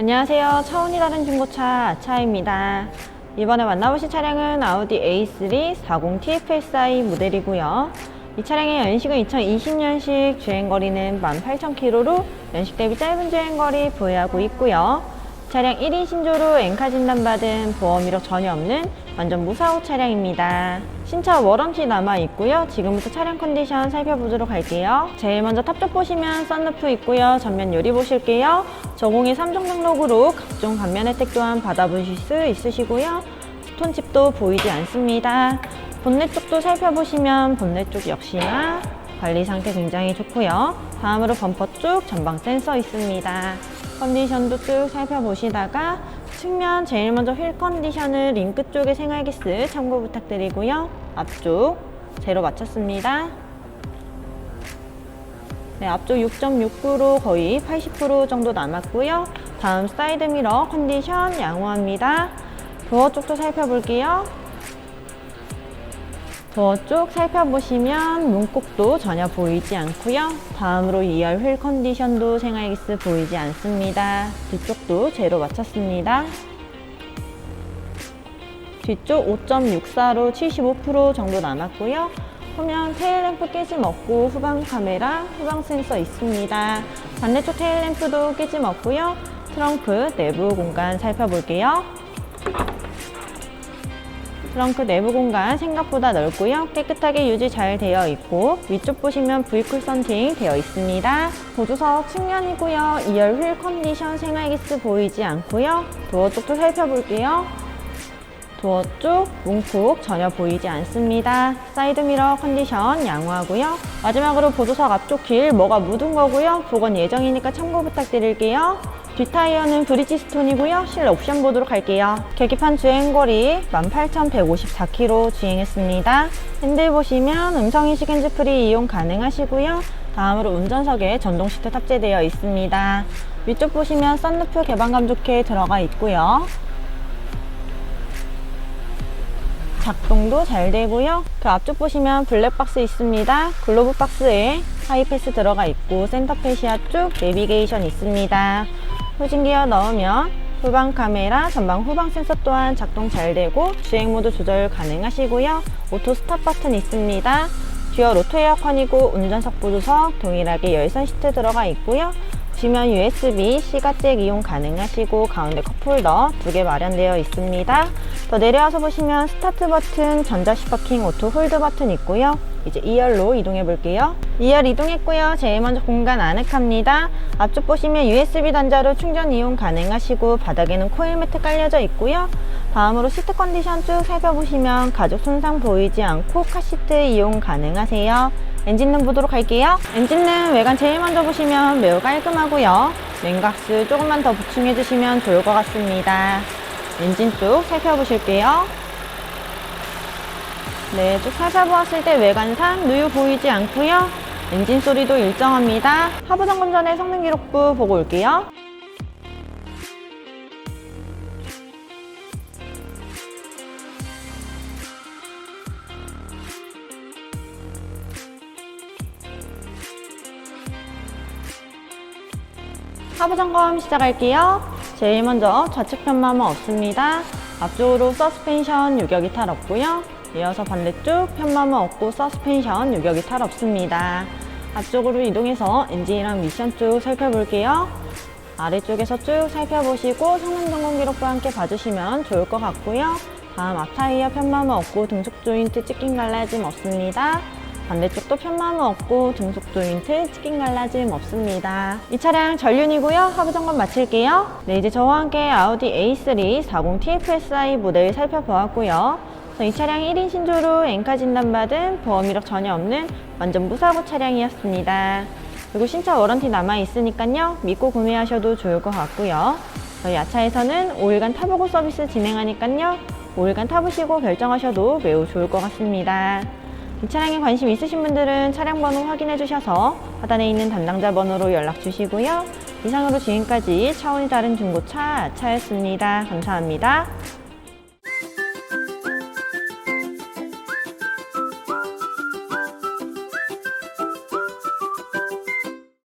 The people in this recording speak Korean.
안녕하세요. 차원이 다른 중고차 아차입니다. 이번에 만나보실 차량은 아우디 A3 40 TFSI 모델이고요. 이 차량의 연식은 2020년식 주행거리는 18,000km로 연식 대비 짧은 주행거리 보유하고 있고요. 차량 1인 신조로 엔카 진단받은 보험 이력 전혀 없는 완전 무사고 차량입니다. 신차 워런티 남아 있고요. 지금부터 차량 컨디션 살펴보도록 할게요. 제일 먼저 탑쪽 보시면 썬루프 있고요. 전면 유리 보실게요. 저공이 3종 등록으로 각종 감면 혜택 또한 받아보실 수 있으시고요. 스톤칩도 보이지 않습니다. 본넷 쪽도 살펴보시면 본넷 쪽 역시나 관리 상태 굉장히 좋고요. 다음으로 범퍼 쪽 전방 센서 있습니다. 컨디션도 쭉 살펴보시다가 측면 제일 먼저 휠 컨디션을 링크 쪽의 생활기스 참고 부탁드리고요. 앞쪽 제로 맞췄습니다. 네, 앞쪽 6.6% 거의 80% 정도 남았고요. 다음 사이드 미러 컨디션 양호합니다. 도어 쪽도 살펴볼게요. 도어 쪽 살펴보시면 문콕도 전혀 보이지 않고요. 다음으로 2열 휠 컨디션도 생활기스 보이지 않습니다. 뒤쪽도 제로 맞췄습니다. 뒤쪽 5.64로 75% 정도 남았고요. 후면 테일램프 깨짐 없고 후방 카메라, 후방 센서 있습니다. 반대쪽 테일램프도 깨짐 없고요. 트렁크 내부 공간 살펴볼게요. 트렁크 내부 공간 생각보다 넓고요. 깨끗하게 유지 잘 되어 있고 위쪽 보시면 썬팅 되어 있습니다. 보조석 측면이고요. 2열 휠 컨디션 생활기스 보이지 않고요. 도어 쪽도 살펴볼게요. 도어 쪽 문콕 전혀 보이지 않습니다. 사이드 미러 컨디션 양호하고요. 마지막으로 보조석 앞쪽 길 뭐가 묻은 거고요. 복원 예정이니까 참고 부탁드릴게요. 뒷타이어는 브리지스톤이고요. 실 옵션 보도록 할게요. 계기판 주행거리 18,154km 주행했습니다. 핸들 보시면 음성인식 핸즈프리 이용 가능하시고요. 다음으로 운전석에 전동 시트 탑재되어 있습니다. 위쪽 보시면 썬루프 개방감 좋게 들어가 있고요. 작동도 잘 되고요. 그 앞쪽 보시면 블랙박스 있습니다. 글로브 박스에 하이패스 들어가 있고 센터페시아 쪽 내비게이션 있습니다. 후진 기어 넣으면 후방 카메라, 전방 후방 센서 또한 작동 잘 되고 주행 모드 조절 가능하시고요. 오토 스탑 버튼 있습니다. 듀얼 오토 에어컨이고 운전석 보조석 동일하게 열선 시트 들어가 있고요. 보시면 USB-C가 잭 이용 가능하시고 가운데 컵홀더 두 개 마련되어 있습니다. 더 내려와서 보시면 스타트 버튼, 전자 시퍼킹, 오토 홀드 버튼 있고요. 이제 2열로 이동해 볼게요. 2열 이동했고요. 제일 먼저 공간 아늑합니다. 앞쪽 보시면 USB 단자로 충전 이용 가능하시고 바닥에는 코일 매트 깔려져 있고요. 다음으로 시트 컨디션 쭉 살펴보시면 가죽 손상 보이지 않고 카시트 이용 가능하세요. 엔진룸 보도록 할게요. 엔진룸 외관 제일 먼저 보시면 매우 깔끔하고요. 냉각수 조금만 더 보충해 주시면 좋을 것 같습니다. 엔진 쪽 살펴보실게요. 네, 쭉 살펴보았을 때 외관상 누유 보이지 않고요. 엔진 소리도 일정합니다. 하부 점검 전에 성능 기록부 보고 올게요. 하부 점검 시작할게요. 제일 먼저 좌측 편마모 없습니다. 앞쪽으로 서스펜션 유격이 탈 없고요. 이어서 반대쪽 편마모 없고 서스펜션 유격이 탈 없습니다. 앞쪽으로 이동해서 엔진이랑 미션 쭉 살펴볼게요. 아래쪽에서 쭉 살펴보시고 성능 점검 기록부 함께 봐주시면 좋을 것 같고요. 다음 앞타이어 편마모 없고 등속 조인트 찍힌 갈라짐 없습니다. 반대쪽도 편마모 없고 등속 조인트 치킨 갈라짐 없습니다. 이 차량 전륜이고요. 하부 점검 마칠게요. 네, 이제 저와 함께 아우디 A3 40 TFSI 모델 살펴보았고요. 이 차량 1인 신조로 엔카 진단받은 보험 이력 전혀 없는 완전 무사고 차량이었습니다. 그리고 신차 워런티 남아 있으니까요. 믿고 구매하셔도 좋을 것 같고요. 저희 야차에서는 5일간 타보고 서비스 진행하니까요. 5일간 타보시고 결정하셔도 매우 좋을 것 같습니다. 이 차량에 관심 있으신 분들은 차량 번호 확인해 주셔서 하단에 있는 담당자 번호로 연락 주시고요. 이상으로 지금까지 차원이 다른 중고차 차였습니다. 감사합니다.